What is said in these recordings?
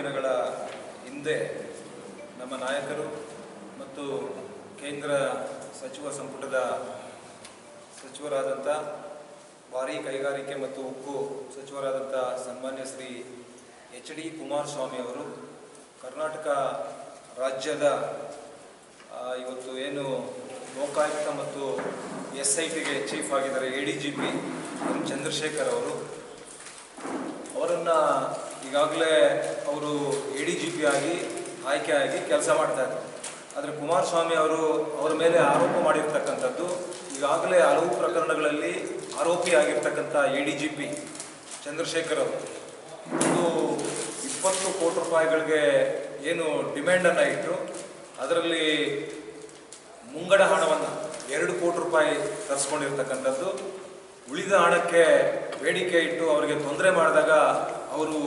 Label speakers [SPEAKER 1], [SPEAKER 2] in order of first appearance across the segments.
[SPEAKER 1] ದಿನಗಳ ಹಿಂದೆ ನಮ್ಮ ನಾಯಕರು ಮತ್ತು ಕೇಂದ್ರ ಸಚಿವ ಸಂಪುಟದ ಸಚಿವರಾದಂಥ ಭಾರೀ ಕೈಗಾರಿಕೆ ಮತ್ತು ಉಕ್ಕು ಸಚಿವರಾದಂಥ ಸನ್ಮಾನ್ಯ ಶ್ರೀ ಎಚ್ ಡಿ ಕುಮಾರಸ್ವಾಮಿ ಅವರು, ಕರ್ನಾಟಕ ರಾಜ್ಯದ ಇವತ್ತು ಏನು ಲೋಕಾಯುಕ್ತ ಮತ್ತು ಎಸ್ ಐ ಟಿಗೆ ಚೀಫ್ ಆಗಿದ್ದಾರೆ A D G P M Chandrashekar ಅವರು, ಅವರನ್ನು ಈಗಾಗಲೇ ಅವರು ಎ ಡಿ ಜಿ ಪಿ ಆಗಿ ಆಯ್ಕೆಯಾಗಿ ಕೆಲಸ ಮಾಡ್ತಾ ಇದ್ದಾರೆ. ಆದರೆ ಕುಮಾರಸ್ವಾಮಿ ಅವರು ಅವರ ಮೇಲೆ ಆರೋಪ ಮಾಡಿರ್ತಕ್ಕಂಥದ್ದು, ಈಗಾಗಲೇ ಹಲವು ಪ್ರಕರಣಗಳಲ್ಲಿ ಆರೋಪಿಯಾಗಿರ್ತಕ್ಕಂಥ A D G P Chandrashekhar ಅವರು. ಒಂದು ಇಪ್ಪತ್ತು ಕೋಟಿ ರೂಪಾಯಿಗಳಿಗೆ ಏನು ಡಿಮ್ಯಾಂಡನ್ನು ಇಟ್ಟರು ಅದರಲ್ಲಿ ಮುಂಗಡ ಹಣವನ್ನು ಎರಡು ಕೋಟಿ ರೂಪಾಯಿ ತರಿಸ್ಕೊಂಡಿರ್ತಕ್ಕಂಥದ್ದು. ಉಳಿದ ಹಣಕ್ಕೆ ಬೇಡಿಕೆ ಇಟ್ಟು ಅವರಿಗೆ ತೊಂದರೆ ಮಾಡಿದಾಗ ಅವರು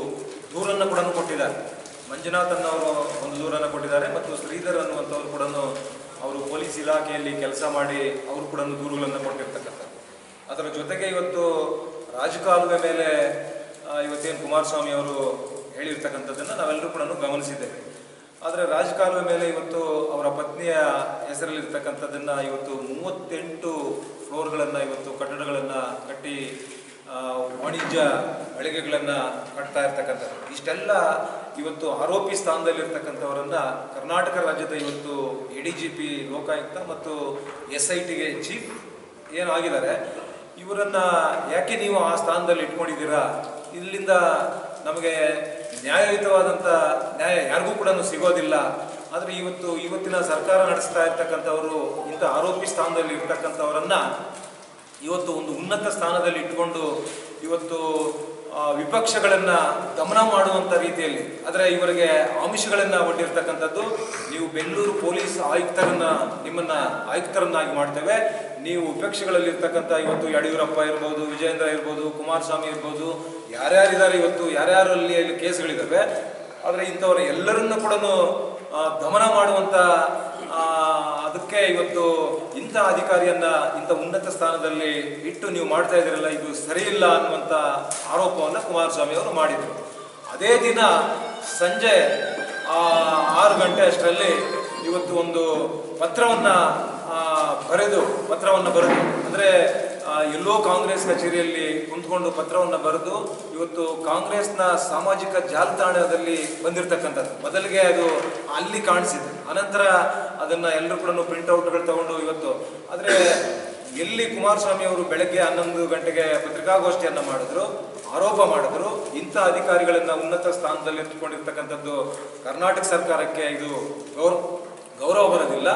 [SPEAKER 1] ದೂರನ್ನು ಕೂಡ ಕೊಟ್ಟಿದ್ದಾರೆ. ಮಂಜುನಾಥ್ ಅನ್ನೋರು ಒಂದು ದೂರನ್ನು ಕೊಟ್ಟಿದ್ದಾರೆ ಮತ್ತು ಶ್ರೀಧರ್ ಅನ್ನುವಂಥವ್ರು ಕೂಡ ಅವರು ಪೊಲೀಸ್ ಇಲಾಖೆಯಲ್ಲಿ ಕೆಲಸ ಮಾಡಿ ಅವರು ಕೂಡ ದೂರುಗಳನ್ನು ಕೊಟ್ಟಿರ್ತಕ್ಕಂಥದ್ದು. ಅದರ ಜೊತೆಗೆ ಇವತ್ತು ರಾಜಕಾಲುವೆ ಮೇಲೆ ಇವತ್ತೇನು ಕುಮಾರಸ್ವಾಮಿ ಅವರು ಹೇಳಿರ್ತಕ್ಕಂಥದ್ದನ್ನು ನಾವೆಲ್ಲರೂ ಕೂಡ ಗಮನಿಸಿದ್ದೇವೆ. ಆದರೆ ರಾಜಕಾಲುವೆ ಮೇಲೆ ಇವತ್ತು ಅವರ ಪತ್ನಿಯ ಹೆಸರಲ್ಲಿರ್ತಕ್ಕಂಥದ್ದನ್ನು ಇವತ್ತು ಮೂವತ್ತೆಂಟು ಫ್ಲೋರ್ಗಳನ್ನು ಇವತ್ತು ಕಟ್ಟಡಗಳನ್ನು ಕಟ್ಟಿ ವಾಣಿಜ್ಯ ಮಳಿಗೆಗಳನ್ನು ಕಟ್ತಾ ಇರ್ತಕ್ಕಂಥದ್ದು. ಇಷ್ಟೆಲ್ಲ ಇವತ್ತು ಆರೋಪಿ ಸ್ಥಾನದಲ್ಲಿರ್ತಕ್ಕಂಥವರನ್ನ ಕರ್ನಾಟಕ ರಾಜ್ಯದ ಇವತ್ತು A D G P Lokayukta ಮತ್ತು ಎಸ್ ಐ ಟಿಗೆ ಚೀಫ್ ಏನಾಗಿದ್ದಾರೆ, ಇವರನ್ನ ಯಾಕೆ ನೀವು ಆ ಸ್ಥಾನದಲ್ಲಿ ಇಟ್ಕೊಂಡಿದ್ದೀರಾ? ಇಲ್ಲಿಂದ ನಮಗೆ ನ್ಯಾಯಯುತವಾದಂಥ ನ್ಯಾಯ ಯಾರಿಗೂ ಕೂಡ ಸಿಗೋದಿಲ್ಲ. ಆದರೆ ಇವತ್ತು ಇವತ್ತಿನ ಸರ್ಕಾರ ನಡೆಸ್ತಾ ಇರ್ತಕ್ಕಂಥವರು ಇಂಥ ಆರೋಪಿ ಸ್ಥಾನದಲ್ಲಿ ಇರ್ತಕ್ಕಂಥವರನ್ನ ಇವತ್ತು ಒಂದು ಉನ್ನತ ಸ್ಥಾನದಲ್ಲಿ ಇಟ್ಕೊಂಡು ಇವತ್ತು ವಿಪಕ್ಷಗಳನ್ನ ದಮನ ಮಾಡುವಂತ ರೀತಿಯಲ್ಲಿ ಆದರೆ ಇವರಿಗೆ ಆಮಿಷಗಳನ್ನ ಒಡ್ಡಿರ್ತಕ್ಕಂಥದ್ದು ನೀವು ಬೆಂಗಳೂರು ಪೊಲೀಸ್ ಆಯುಕ್ತರನ್ನ ನಿಮ್ಮನ್ನ ಆಯುಕ್ತರನ್ನಾಗಿ ಮಾಡ್ತೇವೆ. ನೀವು ವಿಪಕ್ಷಗಳಲ್ಲಿ ಇರ್ತಕ್ಕಂಥ ಇವತ್ತು ಯಡಿಯೂರಪ್ಪ ಇರ್ಬೋದು ವಿಜೇಂದ್ರ ಇರ್ಬೋದು ಕುಮಾರಸ್ವಾಮಿ ಇರ್ಬೋದು ಯಾರ್ಯಾರಿದ್ದಾರೆ ಇವತ್ತು ಯಾರ್ಯಾರಲ್ಲಿ ಅಲ್ಲಿ ಕೇಸ್ಗಳಿದ್ದಾವೆ ಆದರೆ ಇಂಥವ್ರ ಎಲ್ಲರನ್ನೂ ಕೂಡ ದಮನ ಮಾಡುವಂತ ಆ, ಅದಕ್ಕೆ ಇವತ್ತು ಇಂಥ ಅಧಿಕಾರಿಯನ್ನ ಇಂಥ ಉನ್ನತ ಸ್ಥಾನದಲ್ಲಿ ಇಟ್ಟು ನೀವು ಮಾಡ್ತಾ ಇದ್ದೀರಲ್ಲ, ಇದು ಸರಿಯಿಲ್ಲ ಅನ್ನುವಂಥ ಆರೋಪವನ್ನು ಕುಮಾರಸ್ವಾಮಿ ಅವರು ಮಾಡಿದರು. ಅದೇ ದಿನ ಸಂಜೆ ಆರು ಗಂಟೆ ಅಷ್ಟರಲ್ಲಿ ಇವತ್ತು ಒಂದು ಪತ್ರವನ್ನ ಬರೆದು ಪತ್ರವನ್ನ ಬರೆದು, ಅಂದ್ರೆ ಎಲ್ಲೋ ಕಾಂಗ್ರೆಸ್ ಕಚೇರಿಯಲ್ಲಿ ಕುಂತ್ಕೊಂಡು ಪತ್ರವನ್ನು ಬರೆದು ಇವತ್ತು ಕಾಂಗ್ರೆಸ್ನ ಸಾಮಾಜಿಕ ಜಾಲತಾಣದಲ್ಲಿ ಬಂದಿರತಕ್ಕಂಥದ್ದು. ಮೊದಲಿಗೆ ಅದು ಅಲ್ಲಿ ಕಾಣಿಸಿದೆ ಅನಂತರ ಅದನ್ನು ಎಲ್ಲರೂ ಕೂಡ ಪ್ರಿಂಟ್ಔಟ್ಗಳು ತಗೊಂಡು ಇವತ್ತು. ಆದರೆ ಎಲ್ಲಿ ಕುಮಾರಸ್ವಾಮಿ ಅವರು ಬೆಳಗ್ಗೆ ಹನ್ನೊಂದು ಗಂಟೆಗೆ ಪತ್ರಿಕಾಗೋಷ್ಠಿಯನ್ನು ಮಾಡಿದ್ರು, ಆರೋಪ ಮಾಡಿದ್ರು, ಇಂಥ ಅಧಿಕಾರಿಗಳನ್ನು ಉನ್ನತ ಸ್ಥಾನದಲ್ಲಿ ಇಟ್ಕೊಂಡಿರ್ತಕ್ಕಂಥದ್ದು ಕರ್ನಾಟಕ ಸರ್ಕಾರಕ್ಕೆ ಇದು ಗೌರವ ಗೌರವ ಬರೋದಿಲ್ಲ.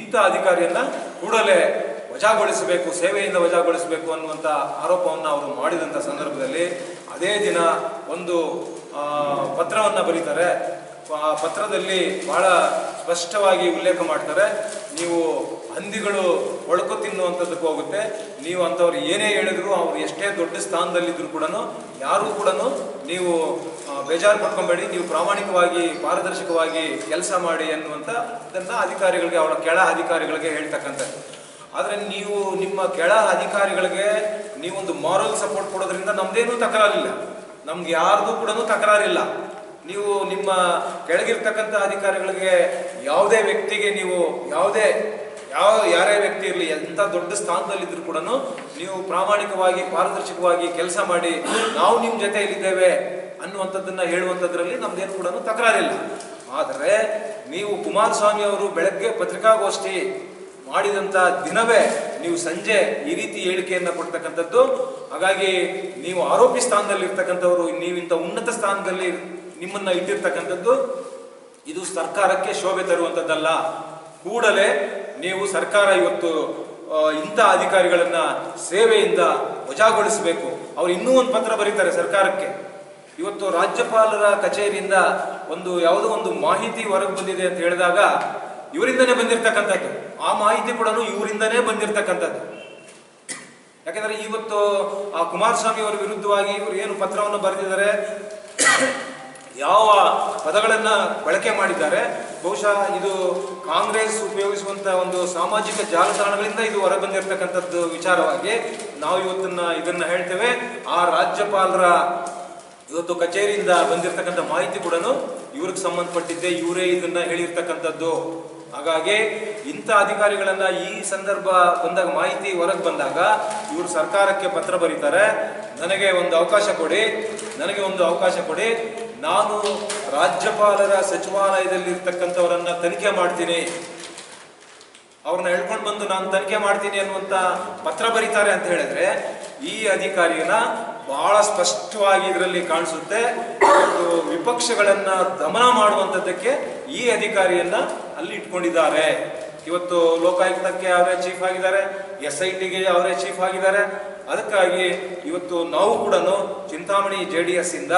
[SPEAKER 1] ಇಂಥ ಅಧಿಕಾರಿಯನ್ನ ಕೂಡಲೇ ವಜಾಗೊಳಿಸಬೇಕು, ಸೇವೆಯಿಂದ ವಜಾಗೊಳಿಸಬೇಕು ಅನ್ನುವಂಥ ಆರೋಪವನ್ನು ಅವರು ಮಾಡಿದಂಥ ಸಂದರ್ಭದಲ್ಲಿ ಅದೇ ದಿನ ಒಂದು ಪತ್ರವನ್ನು ಬರೀತಾರೆ. ಆ, ಪತ್ರದಲ್ಲಿ ಬಹಳ ಸ್ಪಷ್ಟವಾಗಿ ಉಲ್ಲೇಖ ಮಾಡ್ತಾರೆ. ನೀವು ಹಂದಿಗಳು ಒಳಕು ತಿನ್ನುವಂಥದ್ದಕ್ಕೆ ಹೋಗುತ್ತೆ. ನೀವು ಅಂಥವ್ರು ಏನೇ ಹೇಳಿದ್ರು ಅವ್ರು ಎಷ್ಟೇ ದೊಡ್ಡ ಸ್ಥಾನದಲ್ಲಿದ್ದರೂ ಕೂಡ ಯಾರೂ ಕೂಡ ನೀವು ಬೇಜಾರು ಪಡ್ಕೊಬೇಡಿ ನೀವು ಪ್ರಾಮಾಣಿಕವಾಗಿ, ಪಾರದರ್ಶಕವಾಗಿ ಕೆಲಸ ಮಾಡಿ ಅನ್ನುವಂಥ ತನ್ನ ಅಧಿಕಾರಿಗಳಿಗೆ, ಅವರ ಕೆಳ ಅಧಿಕಾರಿಗಳಿಗೆ ಹೇಳ್ತಕ್ಕಂಥದ್ದು. ಆದರೆ ನೀವು ನಿಮ್ಮ ಕೆಳ ಅಧಿಕಾರಿಗಳಿಗೆ ನೀವೊಂದು ಮಾರಲ್ ಸಪೋರ್ಟ್ ಕೊಡೋದ್ರಿಂದ ನಮ್ದೇನೂ ತಕರಾರಿಲ್ಲ. ನಮ್ಗೆ ಯಾರ್ದು ಕೂಡ ತಕರಾರಿಲ್ಲ. ನೀವು ನಿಮ್ಮ ಕೆಳಗಿರ್ತಕ್ಕಂಥ ಅಧಿಕಾರಿಗಳಿಗೆ ಯಾವುದೇ ವ್ಯಕ್ತಿಗೆ ನೀವು ಯಾವುದೇ, ಯಾವ, ಯಾರೇ ವ್ಯಕ್ತಿ ಇರಲಿ, ಎಂಥ ದೊಡ್ಡ ಸ್ಥಾನದಲ್ಲಿದ್ದರೂ ಕೂಡ ನೀವು ಪ್ರಾಮಾಣಿಕವಾಗಿ, ಪಾರದರ್ಶಕವಾಗಿ ಕೆಲಸ ಮಾಡಿ ನಾವು ನಿಮ್ಮ ಜೊತೆಯಲ್ಲಿದ್ದೇವೆ ಅನ್ನುವಂಥದ್ದನ್ನ ಹೇಳುವಂಥದ್ರಲ್ಲಿ ನಮ್ದೇನು ಕೂಡ ತಕರಾರಿಲ್ಲ. ಆದರೆ ನೀವು ಕುಮಾರಸ್ವಾಮಿ ಅವರು ಬೆಳಗ್ಗೆ ಪತ್ರಿಕಾಗೋಷ್ಠಿ ಮಾಡಿದಂಥ ದಿನವೇ ನೀವು ಸಂಜೆ ಈ ರೀತಿ ಹೇಳಿಕೆಯನ್ನ ಕೊಡ್ತಕ್ಕಂಥದ್ದು. ಹಾಗಾಗಿ ನೀವು ಆರೋಪಿ ಸ್ಥಾನದಲ್ಲಿ ಇರ್ತಕ್ಕಂಥವ್ರು ನೀವಿಂಥ ಉನ್ನತ ಸ್ಥಾನದಲ್ಲಿ ನಿಮ್ಮನ್ನ ಇಟ್ಟಿರ್ತಕ್ಕಂಥದ್ದು, ಇದು ಸರ್ಕಾರಕ್ಕೆ ಶೋಭೆ ತರುವಂಥದ್ದಲ್ಲ. ಕೂಡಲೇ ನೀವು ಸರ್ಕಾರ ಇವತ್ತು ಇಂಥ ಅಧಿಕಾರಿಗಳನ್ನ ಸೇವೆಯಿಂದ ವಜಾಗೊಳಿಸಬೇಕು. ಅವ್ರು ಇನ್ನೂ ಒಂದು ಪತ್ರ ಬರೀತಾರೆ ಸರ್ಕಾರಕ್ಕೆ. ಇವತ್ತು ರಾಜ್ಯಪಾಲರ ಕಚೇರಿಯಿಂದ ಒಂದು ಯಾವುದೋ ಒಂದು ಮಾಹಿತಿ ಹೊರಗೆ ಬಂದಿದೆ ಅಂತ ಹೇಳಿದಾಗ ಇವರಿಂದನೇ ಬಂದಿರತಕ್ಕಂಥದ್ದು. ಮಾಹಿತಿ ಕೂಡ ಇವರಿಂದನೇ ಬಂದಿರತಕ್ಕಂಥದ್ದು. ಯಾಕಂದ್ರೆ ಇವತ್ತು, ಆ ಕುಮಾರಸ್ವಾಮಿ ಅವರ ವಿರುದ್ಧವಾಗಿ ಇವರು ಏನು ಪತ್ರವನ್ನು ಬರೆದಿದ್ದಾರೆ, ಯಾವ ಪದಗಳನ್ನ ಬಳಕೆ ಮಾಡಿದ್ದಾರೆ, ಬಹುಶಃ ಇದು ಕಾಂಗ್ರೆಸ್ ಉಪಯೋಗಿಸುವಂತ ಒಂದು ಸಾಮಾಜಿಕ ಜಾಲತಾಣಗಳಿಂದ ಇದು ಹೊರ ಬಂದಿರತಕ್ಕಂಥದ್ದು ವಿಚಾರವಾಗಿ ನಾವು ಇವತ್ತನ್ನ ಇದನ್ನ ಹೇಳ್ತೇವೆ. ಆ ರಾಜ್ಯಪಾಲರ ಇವತ್ತು ಕಚೇರಿಯಿಂದ ಬಂದಿರತಕ್ಕಂಥ ಮಾಹಿತಿ ಕೂಡ ಇವ್ರಿಗೆ ಸಂಬಂಧಪಟ್ಟಿದ್ದೆ ಇವರೇ ಇದನ್ನ ಹೇಳಿರ್ತಕ್ಕಂಥದ್ದು. ಹಾಗಾಗಿ ಇಂಥ ಅಧಿಕಾರಿಗಳನ್ನ ಈ ಸಂದರ್ಭ ಬಂದಾಗ, ಮಾಹಿತಿ ಹೊರಗೆ ಬಂದಾಗ ಇವರು ಸರ್ಕಾರಕ್ಕೆ ಪತ್ರ ಬರೀತಾರೆ. ನನಗೆ ಒಂದು ಅವಕಾಶ ಕೊಡಿ, ನನಗೆ ಒಂದು ಅವಕಾಶ ಕೊಡಿ. ನಾನು ರಾಜ್ಯಪಾಲರ ಸಚಿವಾಲಯದಲ್ಲಿ ಇರ್ತಕ್ಕಂಥವರನ್ನ ತನಿಖೆ ಮಾಡ್ತೀನಿ. ಅವ್ರನ್ನ ಹೇಳ್ಕೊಂಡು ಬಂದು ನಾನು ತನಿಖೆ ಮಾಡ್ತೀನಿ ಅನ್ನುವಂತ ಪತ್ರ ಬರೀತಾರೆ ಅಂತ ಹೇಳಿದ್ರೆ ಈ ಅಧಿಕಾರಿಯನ್ನ ಬಹಳ ಸ್ಪಷ್ಟವಾಗಿ ಇದರಲ್ಲಿ ಕಾಣಿಸುತ್ತೆ ಇವತ್ತು ವಿಪಕ್ಷಗಳನ್ನ ದಮನ ಮಾಡುವಂಥದ್ದಕ್ಕೆ ಈ ಅಧಿಕಾರಿಯನ್ನ ಅಲ್ಲಿ ಇಟ್ಕೊಂಡಿದ್ದಾರೆ. ಇವತ್ತು ಲೋಕಾಯುಕ್ತಕ್ಕೆ ಅವರೇ ಚೀಫ್ ಆಗಿದ್ದಾರೆ ಎಸ್ ಐ ಟಿಗೆ ಅವರೇ ಚೀಫ್ ಆಗಿದ್ದಾರೆ. ಅದಕ್ಕಾಗಿ ಇವತ್ತು ನಾವು ಕೂಡ ಚಿಂತಾಮಣಿ ಜೆ ಡಿ ಎಸ್ ಇಂದ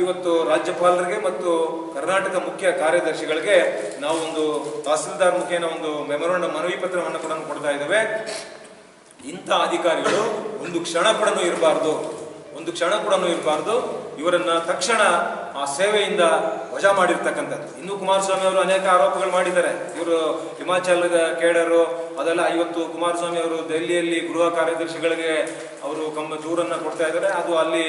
[SPEAKER 1] ಇವತ್ತು ರಾಜ್ಯಪಾಲರಿಗೆ ಮತ್ತು ಕರ್ನಾಟಕ ಮುಖ್ಯ ಕಾರ್ಯದರ್ಶಿಗಳಿಗೆ ನಾವು ಒಂದು ತಹಸೀಲ್ದಾರ್ ಮುಖೇನ ಒಂದು ಮೆಮೊರಂಡಮ್ ಮನವಿ ಪತ್ರವನ್ನು ಕೂಡ ಕೊಡ್ತಾ ಇದ್ದೇವೆ. ಇಂಥ ಅಧಿಕಾರಿಗಳು ಒಂದು ಕ್ಷಣ ಕೂಡ ಇರಬಾರ್ದು. ಒಂದು ಕ್ಷಣ ಕೂಡ ಇರಬಾರ್ದು. ಇವರನ್ನ ತಕ್ಷಣ ಆ ಸೇವೆಯಿಂದ ವಜಾ ಮಾಡಿರ್ತಕ್ಕಂಥದ್ದು. ಇನ್ನು ಕುಮಾರಸ್ವಾಮಿ ಅವರು ಅನೇಕ ಆರೋಪಗಳು ಮಾಡಿದ್ದಾರೆ. ಇವರು ಹಿಮಾಚಲದ ಕೇಡರು, ಅದೆಲ್ಲ ಇವತ್ತು ಕುಮಾರಸ್ವಾಮಿ ಅವರು ದೆಹಲಿಯಲ್ಲಿ ಗೃಹ ಕಾರ್ಯದರ್ಶಿಗಳಿಗೆ ಅವರು ಕಮ್ಮ ದೂರನ್ನ ಕೊಡ್ತಾ ಇದ್ದಾರೆ. ಅದು ಅಲ್ಲಿ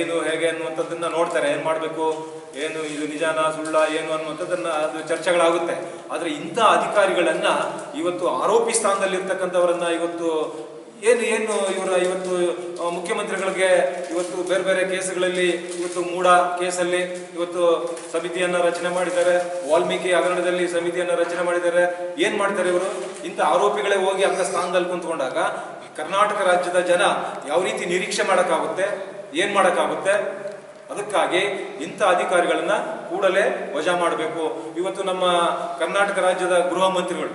[SPEAKER 1] ಏನು, ಹೇಗೆ ಅನ್ನುವಂಥದ್ದನ್ನ ನೋಡ್ತಾರೆ. ಏನು ಮಾಡಬೇಕು? ಏನು, ಇದು ನಿಜಾನ, ಸುಳ್ಳ, ಏನು ಅನ್ನುವಂಥದ್ದನ್ನ ಅದು ಚರ್ಚೆಗಳಾಗುತ್ತೆ. ಆದರೆ ಇಂಥ ಅಧಿಕಾರಿಗಳನ್ನು ಇವತ್ತು ಆರೋಪಿ ಸ್ಥಾನದಲ್ಲಿರ್ತಕ್ಕಂಥವರನ್ನು ಇವತ್ತು ಏನು ಏನು ಇವರ ಇವತ್ತು ಮುಖ್ಯಮಂತ್ರಿಗಳಿಗೆ ಇವತ್ತು ಬೇರೆ ಬೇರೆ ಕೇಸುಗಳಲ್ಲಿ ಇವತ್ತು ಮೂಡ ಕೇಸಲ್ಲಿ ಇವತ್ತು ಸಮಿತಿಯನ್ನ ರಚನೆ ಮಾಡಿದ್ದಾರೆ. ವಾಲ್ಮೀಕಿ ಹಗರಣದಲ್ಲಿ ಸಮಿತಿಯನ್ನ ರಚನೆ ಮಾಡಿದ್ದಾರೆ. ಏನ್ ಮಾಡ್ತಾರೆ ಇವರು? ಇಂಥ ಆರೋಪಿಗಳೇ ಹೋಗಿ ಅಂತ ಸ್ಥಾನದಲ್ಲಿ ಕುಂತ್ಕೊಂಡಾಗ ಕರ್ನಾಟಕ ರಾಜ್ಯದ ಜನ ಯಾವ ರೀತಿ ನಿರೀಕ್ಷೆ ಮಾಡೋಕ್ಕಾಗುತ್ತೆ, ಏನ್ ಮಾಡೋಕ್ಕಾಗುತ್ತೆ? ಅದಕ್ಕಾಗಿ ಇಂಥ ಅಧಿಕಾರಿಗಳನ್ನ ಕೂಡಲೇ ವಜಾ ಮಾಡಬೇಕು. ಇವತ್ತು ನಮ್ಮ ಕರ್ನಾಟಕ ರಾಜ್ಯದ ಗೃಹ ಮಂತ್ರಿಗಳು